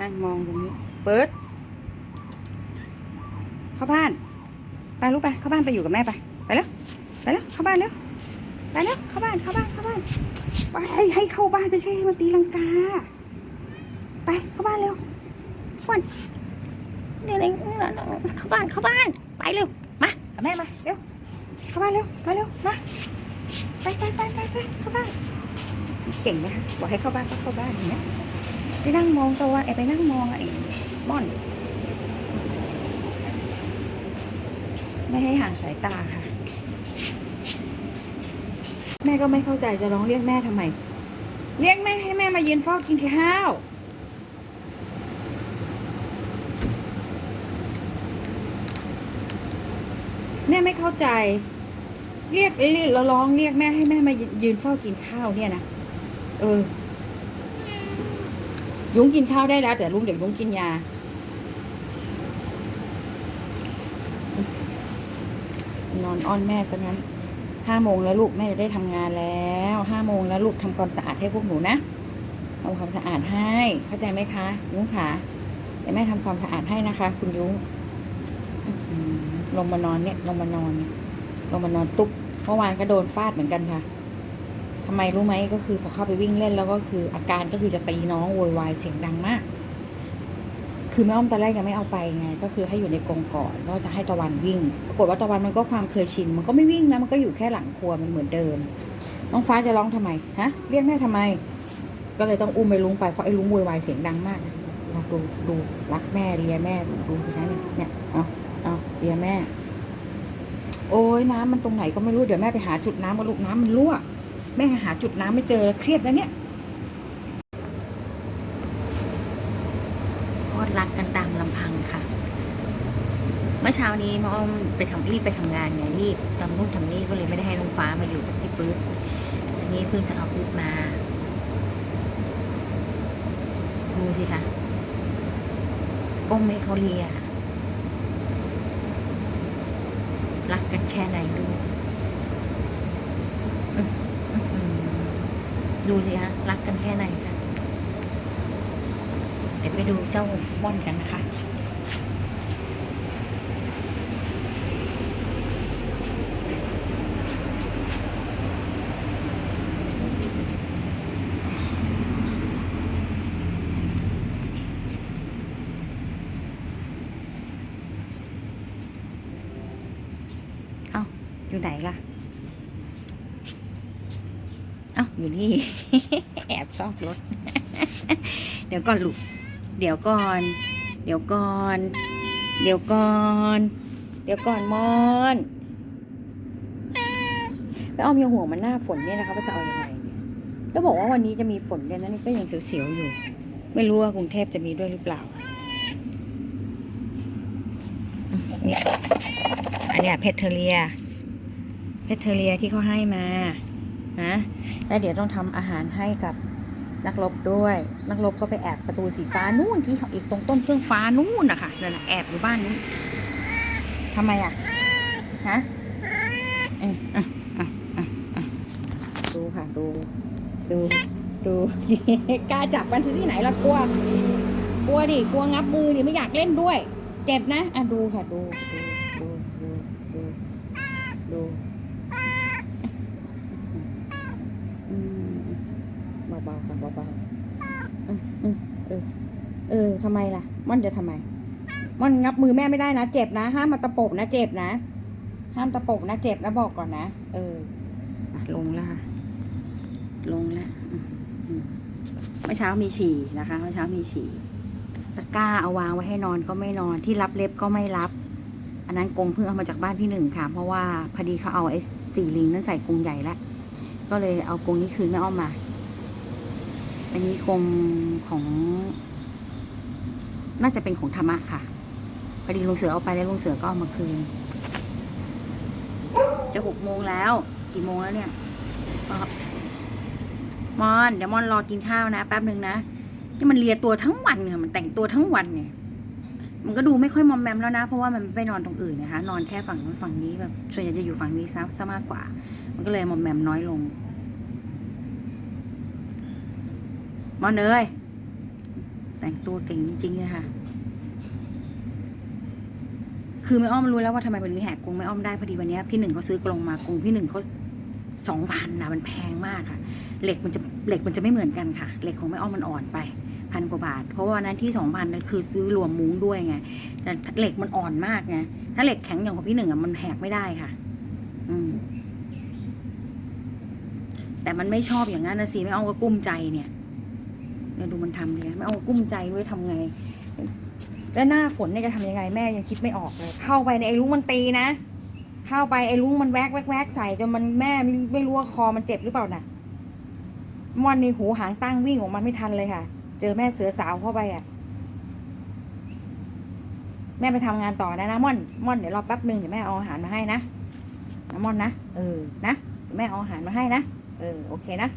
นั่งมองตรงนี้ เปิด เข้าบ้าน ไปลูกไป เข้าบ้านไปอยู่กับแม่ไป ไปแล้ว ไปแล้ว เข้าบ้านแล้ว ไปแล้ว เข้าบ้าน เข้าบ้าน เข้าบ้าน ไปให้ให้เข้าบ้านไม่ใช่ให้มาตีลังกา ไป เข้าบ้านเร็ววันเดี๋ยวนี้เข้าบ้าน เข้าบ้าน ไปเร็ว มากับแม่มา เร็ว เข้าบ้านเร็วไปเร็ว มา ไปไปไปไปไปเข้าบ้าน เก่งไหมคะบอกให้เข้าบ้านก็เข้าบ้านอย่างเงี้ย ไปนั่งมองตัวไอ้ไปนั่งมองไอ้ม่อน ไม่ให้ห่างสายตาค่ะ แม่ก็ไม่เข้าใจจะร้องเรียกแม่ทำไม เรียกแม่ให้แม่มายืนเฝ้ากินข้าวแม่ไม่เข้าใจ เรียกเรียกเราร้องเรียกแม่ให้แม่มายืนเฝ้ากินข้าวเนี่ยนะเออ ลุงกินข้าวได้แล้ว แต่ลุงเด็กลุงกินยา นอนอ้อนแม่ซะงั้นห้าโมงแล้วลูกแม่จะได้ทำงานแล้วห้าโมงแล้วลูกทำความสะอาดให้พวกหนูนะทำความสะอาดให้เข้าใจไหมคะยุ้งขาเดี๋ยวแม่ทำความสะอาดให้นะคะ คุณยุ้งลงมานอนเนี่ยลงมานอนเนี่ยลงมานอนตุ๊บเมื่อวานก็โดนฟาดเหมือนกันค่ะ ทำไมรู้ไหมก็คือพอเข้าไปวิ่งเล่นแล้วก็คืออาการก็คือจะตีน้องโวยวายเสียงดังมาก คือแม่อ้อมตอนแรกยังไม่เอาไปไง ก็คือให้อยู่ในกรงก่อนแล้วจะให้ตะวันวิ่ง ปรากฏว่าตะวันมันก็ความเคยชินมันก็ไม่วิ่งนะมันก็อยู่แค่หลังครัวมันเหมือนเดิม น้องฟ้าจะร้องทำไมฮะเรียกแม่ทำไม ก็เลยต้องอุ้มไปลุงไปเพราะไอ้ลุงโวยวายเสียงดังมากนะดูดูรักแม่เลียแม่ดูดูสิคะเนี่ยเนี่ยเอาเอาเลียแม่ โอ้ยน้ำมันตรงไหนก็ไม่รู้เดี๋ยวแม่ไปหาจุดน้ำมาลูกน้ำมันรั่ว แม่หาจุดน้ำไม่เจอแล้วเครียดนะเนี่ยพอดรักกันตามลำพังค่ะ เมื่อเช้านี้มอมไปทำรีบไปทำงานไงรีบทำนู่นทำนี่ก็เลยไม่ได้ให้น้องฟ้ามาอยู่กับพี่ปื๊ดอันนี้เพิ่งจะเอาปื๊ดมาดูสิคะก้มให้เขาเลียรักกันแค่ไหนดูอื้ออื้อหือ ดูสิคะรักกันแค่ไหนคะเดี๋ยวไปดูเจ้าม่อนกันนะคะเอาอยู่ไหนล่ะ อ้าอยู่นี่ แอบซ่อกรถ เดี๋ยวก่อนลูกเดี๋ยวก่อน เดี๋ยวก่อน เดี๋ยวก่อน เดี๋ยวก่อนมอนแล้วอ้อมยังห่วงมันหน้าฝนเนี่ยนะคะว่าจะเอาอยัางไงเนี่ยแล้วบอกว่าวันนี้จะมีฝนด้วยนะนี่ก็ยังเสียวๆอยู่ ไม่รู้ว่ากรุงเทพจะมีด้วยหรือเปล่านี่อันนี้เพชรเทเรีย เพชรเทเรียที่เขาให้มา นะแล้วเดี๋ยวต้องทำอาหารให้กับนักรบด้วย นักรบก็ไปแอบประตูสีฟ้านู่นที่อีกตรงต้นเฟื่องฟ้านู่นนะคะนั่นน่ะแอบอยู่บ้านนู้นทำไมอะฮะเอออะอะอะอะดูค่ะดู ดูดูกล้าจับมันที่ไหนละกลัวกลัวดิกลัวงับมือดิไม่อยากเล่นด้วย เจ็บนะอะดูค่ะดูดู ดู ดู ดูอืมเบาๆค่ะเบาๆอืมอืมเออ เออทำไมล่ะม่อนจะทำไมม่อนงับมือแม่ไม่ได้นะ เจ็บนะ ห้ามมาตะปบนะ เจ็บนะ ห้ามตะปบนะ เจ็บนะบอกก่อนนะ เออลงแล้วค่ะลงแล้วอืมอืมเมื่อเช้ามีฉี่นะคะ เมื่อเช้ามีฉี่ ตะกร้าเอาวางไว้ให้นอนก็ไม่นอน ที่รับเล็บก็ไม่รับ อันนั้นกรงเพิ่งเอามาจากบ้านพี่หนึ่งค่ะ เพราะว่าพอดีเขาเอาไอ้สี่ลิงนั้นใส่กรงใหญ่แล้วก็เลยเอากงนี้คืนแม่อ้อมมา อันนี้กรงของ น่าจะเป็นของธรรมะค่ะพอดีลุงเสือเอาไปแล้วลุงเสือก็เอามาคืน จะหกโมงแล้ว กี่โมงแล้วเนี่ยครับมอนเดี๋ยวมอนรอกินข้าวนะแป๊บหนึ่งนะนี่มันเลียตัวทั้งวันเนี่ยมันแต่งตัวทั้งวันเนี่ยมันก็ดูไม่ค่อยมอมแมมแล้วนะ เพราะว่ามันไม่ไปนอนตรงอื่นนะคะนอนแค่ฝั่งนู้นฝั่งนี้แบบส่วนใหญ่จะอยู่ฝั่งนี้ซะซะมากกว่า มันก็เลยมอมแมมน้อยลงมอนเอ้ย แต่งตัวเก่งจริงๆเลยค่ะ คือแม่อ้อมรู้แล้วว่าทำไมวันนี้แหกกรงแม่อ้อมได้พอดีวันนี้พี่หนึ่งเขาซื้อกรงมากรงพี่หนึ่งเขาสองพันนะมันแพงมากค่ะ เหล็กมันจะเหล็กมันจะไม่เหมือนกันค่ะ เหล็กของแม่อ้อมมันอ่อนไปพันกว่าบาท เพราะว่าวันนั้นที่สองพันนั่นคือซื้อรวมมุ้งด้วยไงแต่เหล็กมันอ่อนมากไงถ้าเหล็กแข็งอย่างของพี่หนึ่งอะมันแหกไม่ได้ค่ะ อืมแต่มันไม่ชอบอย่างนั้นนะสิแม่อ้อมก็กุ้มใจเนี่ย เนี่ยดูมันทำเลยแม่อ้อมก็กุ้มใจด้วยทำไง แล้วหน้าฝนเนี่ยจะทำยังไงแม่ยังคิดไม่ออกเลย เข้าไปในไอ้ลุงมันตีนะ เข้าไปไอ้ลุงมันแวกแวกแวกใส่จนมันแม่ไม่ไม่รู้ว่าคอมันเจ็บหรือเปล่าน่ะม่อนในหูหางตั้งวิ่งออกมาไม่ทันเลยค่ะ เจอแม่เสือสาวเข้าไปอะ แม่ไปทำงานต่อนะนะม่อนม่อนเดี๋ยวรอแป๊บหนึ่งเดี๋ยวแม่เอาอาหารมาให้นะนะม่อนนะเออนะเดี๋ยวแม่เอาอาหารมาให้นะเออโอเคนะ